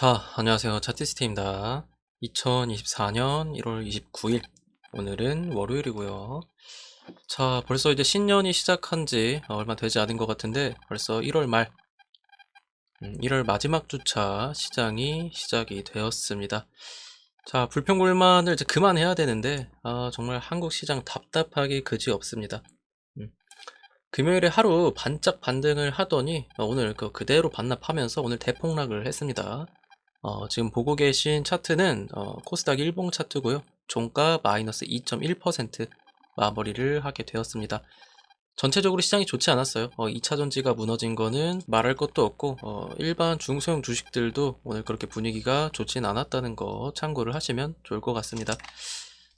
자, 안녕하세요. 차티스트입니다. 2024년 1월 29일. 오늘은 월요일이고요. 자, 벌써 이제 신년이 시작한 지 얼마 되지 않은 것 같은데, 벌써 1월 말, 음, 1월 마지막 주차 시장이 시작이 되었습니다. 자, 불평불만을 이제 그만해야 되는데, 아, 정말 한국 시장 답답하기 그지 없습니다. 음, 금요일에 하루 반짝 반등을 하더니, 어, 오늘 그 그대로 반납하면서 오늘 대폭락을 했습니다. 어, 지금 보고 계신 차트는 어, 코스닥 일봉 차트고요. 종가 마이너스 2.1% 마무리를 하게 되었습니다. 전체적으로 시장이 좋지 않았어요. 어, 2차 전지가 무너진 거는 말할 것도 없고 어, 일반 중소형 주식들도 오늘 그렇게 분위기가 좋진 않았다는 거 참고를 하시면 좋을 것 같습니다.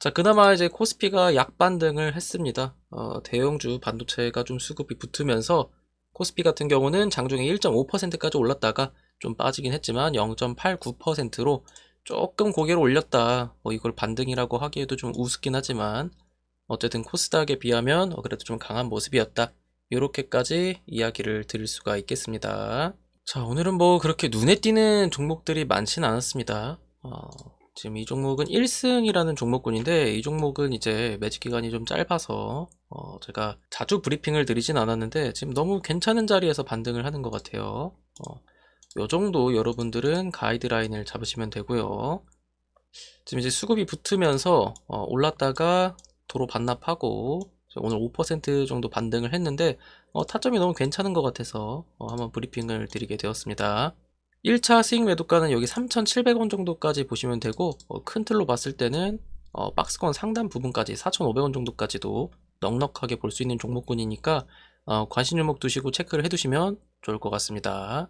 자, 그나마 이제 코스피가 약반등을 했습니다. 어, 대형주 반도체가 좀 수급이 붙으면서 코스피 같은 경우는 장중에 1.5%까지 올랐다가 좀 빠지긴 했지만 0.89%로 조금 고개를 올렸다. 뭐 이걸 반등이라고 하기에도 좀 우습긴 하지만 어쨌든 코스닥에 비하면 어, 그래도 좀 강한 모습이었다. 이렇게까지 이야기를 드릴 수가 있겠습니다. 자, 오늘은 뭐 그렇게 눈에 띄는 종목들이 많지는 않았습니다. 어, 지금 이 종목은 1승이라는 종목군인데 이 종목은 이제 매직 기간이 좀 짧아서 어, 제가 자주 브리핑을 드리진 않았는데 지금 너무 괜찮은 자리에서 반등을 하는 것 같아요. 어, 요 정도 여러분들은 가이드라인을 잡으시면 되고요. 지금 이제 수급이 붙으면서 어, 올랐다가 도로 반납하고 오늘 5% 정도 반등을 했는데 어, 타점이 너무 괜찮은 것 같아서 어, 한번 브리핑을 드리게 되었습니다. 1차 수익 매도가는 여기 3,700원 정도까지 보시면 되고 어, 큰 틀로 봤을 때는 어, 박스권 상단 부분까지 4,500원 정도까지도 넉넉하게 볼 수 있는 종목군이니까 어, 관심 종목 두시고 체크를 해두시면 좋을 것 같습니다.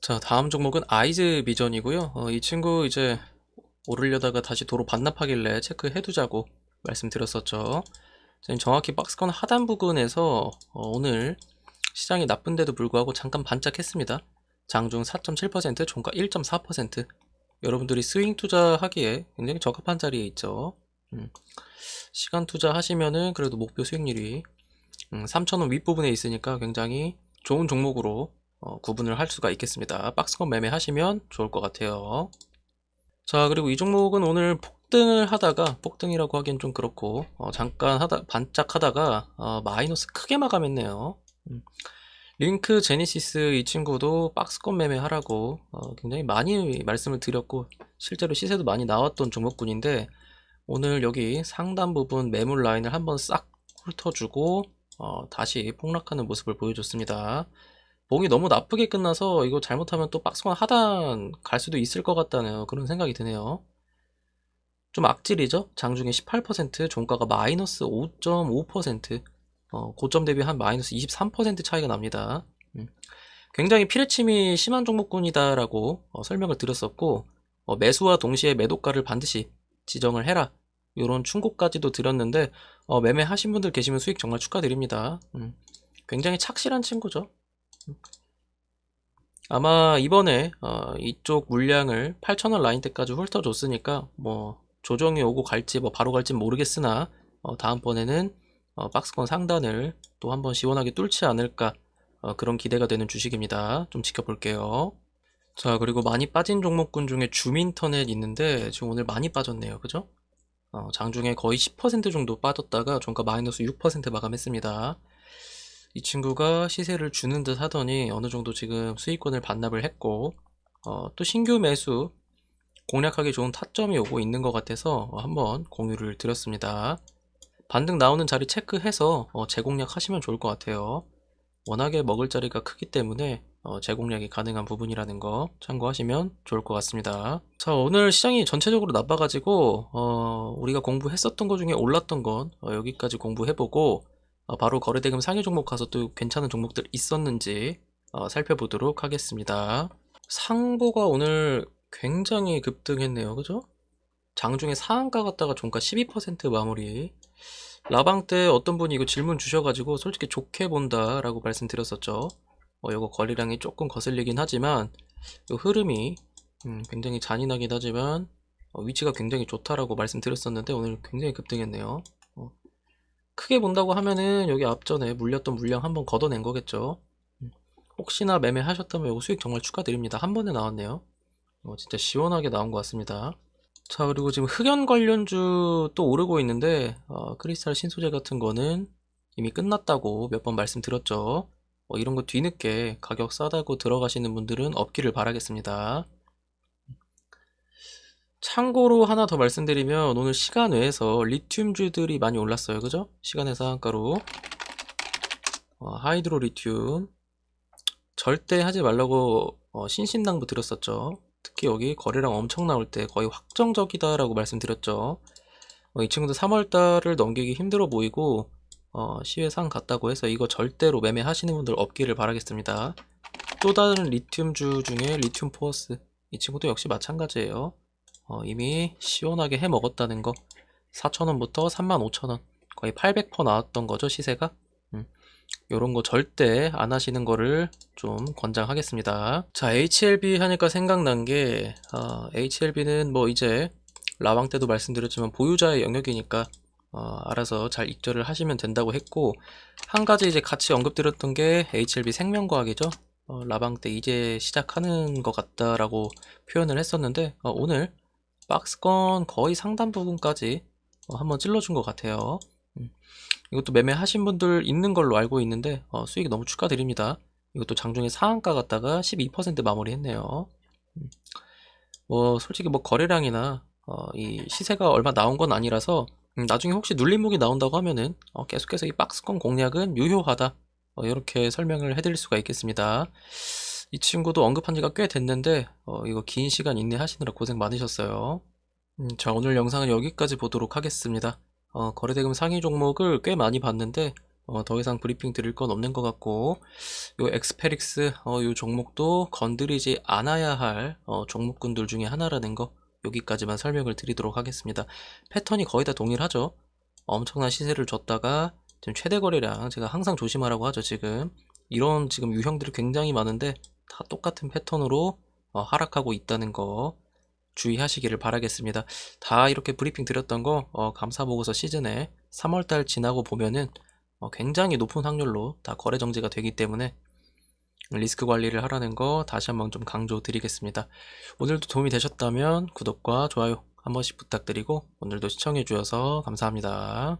자, 다음 종목은 아이즈 비전이고요. 어, 이 친구 이제 오르려다가 다시 도로 반납하길래 체크해두자고 말씀드렸었죠. 정확히 박스권 하단 부근에서 어, 오늘 시장이 나쁜데도 불구하고 잠깐 반짝했습니다. 장중 4.7%, 종가 1.4%. 여러분들이 스윙 투자하기에 굉장히 적합한 자리에 있죠. 음, 시간 투자하시면은 그래도 목표 수익률이 음, 3,000원 윗부분에 있으니까 굉장히 좋은 종목으로 어, 구분을 할 수가 있겠습니다. 박스권 매매하시면 좋을 것 같아요. 자, 그리고 이 종목은 오늘 폭등을 하다가, 폭등이라고 하기엔 좀 그렇고, 어, 잠깐 하다, 반짝하다가, 어, 마이너스 크게 마감했네요. 음. 링크 제니시스 이 친구도 박스권 매매하라고 어, 굉장히 많이 말씀을 드렸고, 실제로 시세도 많이 나왔던 종목군인데, 오늘 여기 상단 부분 매물 라인을 한번 싹 훑어주고, 어, 다시 폭락하는 모습을 보여줬습니다. 봉이 너무 나쁘게 끝나서 이거 잘못하면 또 박스권 하단 갈 수도 있을 것 같다는 그런 생각이 드네요. 좀 악질이죠? 장중에 18%, 종가가 마이너스 5.5%, 어, 고점 대비 한 마이너스 23% 차이가 납니다. 음. 굉장히 피뢰침이 심한 종목군이다라고 어, 설명을 드렸었고, 어, 매수와 동시에 매도가를 반드시 지정을 해라. 이런 충고까지도 드렸는데, 어, 매매하신 분들 계시면 수익 정말 축하드립니다. 음. 굉장히 착실한 친구죠. 아마 이번에 어, 이쪽 물량을 8,000원 라인대까지 훑어줬으니까 뭐 조정이 오고 갈지 뭐 바로 갈지 모르겠으나 어, 다음번에는 어, 박스권 상단을 또 한번 시원하게 뚫지 않을까 어, 그런 기대가 되는 주식입니다. 좀 지켜볼게요. 자 그리고 많이 빠진 종목군 중에 주민터넷 있는데 지금 오늘 많이 빠졌네요. 그죠? 어, 장중에 거의 10% 정도 빠졌다가 종가 마이너스 6% 마감했습니다. 이 친구가 시세를 주는 듯 하더니 어느 정도 지금 수익권을 반납을 했고 어, 또 신규 매수 공략하기 좋은 타점이 오고 있는 것 같아서 한번 공유를 드렸습니다. 반등 나오는 자리 체크해서 어, 재공략 하시면 좋을 것 같아요. 워낙에 먹을 자리가 크기 때문에 어, 재공략이 가능한 부분이라는 거 참고하시면 좋을 것 같습니다. 자 오늘 시장이 전체적으로 나빠가지고 어, 우리가 공부했었던 것 중에 올랐던 건 어, 여기까지 공부해보고 어, 바로 거래대금 상위 종목 가서 또 괜찮은 종목들 있었는지 어, 살펴보도록 하겠습니다. 상보가 오늘 굉장히 급등했네요. 그죠? 장중에 상한가 갔다가 종가 12% 마무리. 라방 때 어떤 분이 이거 질문 주셔가지고 솔직히 좋게 본다 라고 말씀드렸었죠. 어, 이거 거래량이 조금 거슬리긴 하지만 이 흐름이 음, 굉장히 잔인하긴 하지만 어, 위치가 굉장히 좋다라고 말씀드렸었는데 오늘 굉장히 급등했네요. 어, 크게 본다고 하면은 여기 앞전에 물렸던 물량 한번 걷어낸 거겠죠. 음, 혹시나 매매하셨다면 이거 수익 정말 축하드립니다. 한 번에 나왔네요. 어, 진짜 시원하게 나온 것 같습니다. 자, 그리고 지금 흑연 관련주 또 오르고 있는데, 어, 크리스탈 신소재 같은 거는 이미 끝났다고 몇 번 말씀드렸죠. 어, 이런 거 뒤늦게 가격 싸다고 들어가시는 분들은 없기를 바라겠습니다. 참고로 하나 더 말씀드리면 오늘 시간 외에서 리튬주들이 많이 올랐어요. 그죠? 시간의 상한가로. 어, 하이드로 리튬. 절대 하지 말라고 어, 신신당부 드렸었죠. 특히 여기 거래량 엄청 나올 때 거의 확정적이다라고 말씀드렸죠. 어, 이 친구도 3월달을 넘기기 힘들어 보이고 어, 시외 상 같다고 해서 이거 절대로 매매하시는 분들 없기를 바라겠습니다. 또 다른 리튬주 중에 리튬 포어스 이 친구도 역시 마찬가지예요. 어, 이미 시원하게 해 먹었다는 거. 4,000원부터 35,000원. 거의 800% 나왔던 거죠 시세가? 음, 요런 거 절대 안 하시는 거를 좀 권장하겠습니다. 자 HLB 하니까 생각난 게 어, HLB는 뭐 이제 라방 때도 말씀드렸지만 보유자의 영역이니까 어, 알아서 잘 익절을 하시면 된다고 했고 한 가지 이제 같이 언급드렸던 게 HLB 생명과학이죠. 어, 라방 때 이제 시작하는 것 같다라고 표현을 했었는데 어, 오늘 박스권 거의 상단 부분까지 어, 한번 찔러준 것 같아요. 음, 이것도 매매하신 분들 있는 걸로 알고 있는데 어, 수익 너무 축하드립니다. 이것도 장중에 상한가 갔다가 12% 마무리했네요. 음, 뭐 솔직히 뭐 거래량이나 어, 이 시세가 얼마 나온 건 아니라서 음, 나중에 혹시 눌림목이 나온다고 하면은 어, 계속해서 이 박스권 공략은 유효하다 어, 이렇게 설명을 해드릴 수가 있겠습니다. 이 친구도 언급한 지가 꽤 됐는데 어, 이거 긴 시간 인내하시느라 고생 많으셨어요. 음, 자 오늘 영상은 여기까지 보도록 하겠습니다. 어, 거래대금 상위 종목을 꽤 많이 봤는데 어, 더 이상 브리핑 드릴 건 없는 것 같고 요 엑스페릭스 어, 요 종목도 건드리지 않아야 할 어, 종목군들 중에 하나라는 거 여기까지만 설명을 드리도록 하겠습니다. 패턴이 거의 다 동일하죠. 엄청난 시세를 줬다가 지금 최대 거래량 제가 항상 조심하라고 하죠 지금 이런 지금 유형들이 굉장히 많은데 다 똑같은 패턴으로 어, 하락하고 있다는 거 주의하시기를 바라겠습니다. 다 이렇게 브리핑 드렸던 거 어, 감사 보고서 시즌에 3월달 지나고 보면은 어, 굉장히 높은 확률로 다 거래 정지가 되기 때문에 리스크 관리를 하라는 거 다시 한번 좀 강조 드리겠습니다. 오늘도 도움이 되셨다면 구독과 좋아요 한 번씩 부탁드리고 오늘도 시청해 주셔서 감사합니다.